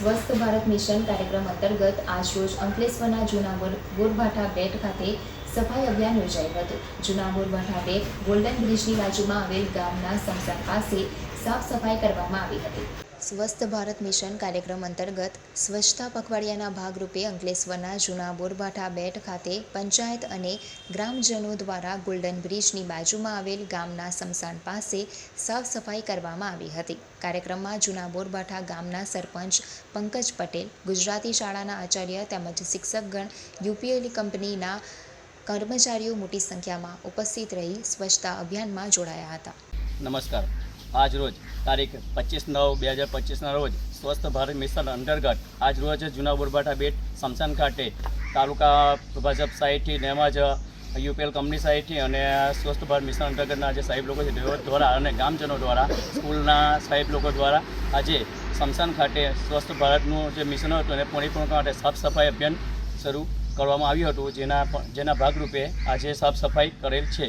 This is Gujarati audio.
સ્વસ્થ ભારત મિશન કાર્યક્રમ અંતર્ગત આજરોજ અંકલેશ્વરના જૂના બોર- બોરભાઠા બેટ ખાતે સફાઈ અભિયાન યોજાયું હતું. જૂના બોરભાઠા બેટ ગોલ્ડન બ્રિજની બાજુમાં આવેલ ગામના સમસાન પાસે સાફ સફાઈ કરવામાં આવી હતી. સ્વસ્થ ભારત મિશન કાર્યક્રમ અંતર્ગત સ્વચ્છતા પખવાડિયાના ભાગરૂપે અંકલેશ્વરના જૂના બોરભાઠા બેટ ખાતે પંચાયત અને ગ્રામજનો દ્વારા ગોલ્ડન બ્રિજની બાજુમાં આવેલ ગામના સ્મશાન પાસે સાફ સફાઈ કરવામાં આવી હતી. કાર્યક્રમમાં જૂના બોરબાઠા ગામના સરપંચ પંકજ પટેલ, ગુજરાતી શાળાના આચાર્ય તેમજ શિક્ષકગણ યુપીએલ કંપનીના કર્મચારીઓ મોટી સંખ્યામાં ઉપસ્થિત રહી સ્વચ્છતા અભિયાનમાં જોડાયા હતા. નમસ્કાર. આજ રોજ તારીખ પચીસ નવ બે હજાર પચીસના રોજ સ્વસ્થ ભારત મિશન અંતર્ગત આજ રોજ જૂના બોરબાટા બેટ સમસાન ખાતે તાલુકા ભાજપ સાહેબથી તેમજ યુપીએલ કંપની સાહેબથી અને સ્વસ્થ ભારત મિશન અંતર્ગતના જે સાહેબ લોકો છે દ્વારા અને ગામજનો દ્વારા, સ્કૂલના સાહેબ લોકો દ્વારા આજે સમસાન ખાતે સ્વસ્થ ભારતનું જે મિશન હતું એને પરિપૂર્ણ માટે સાફ સફાઈ અભિયાન શરૂ કરવામાં આવ્યું હતું, જેના જેના ભાગરૂપે આજે સાફ સફાઈ કરેલ છે.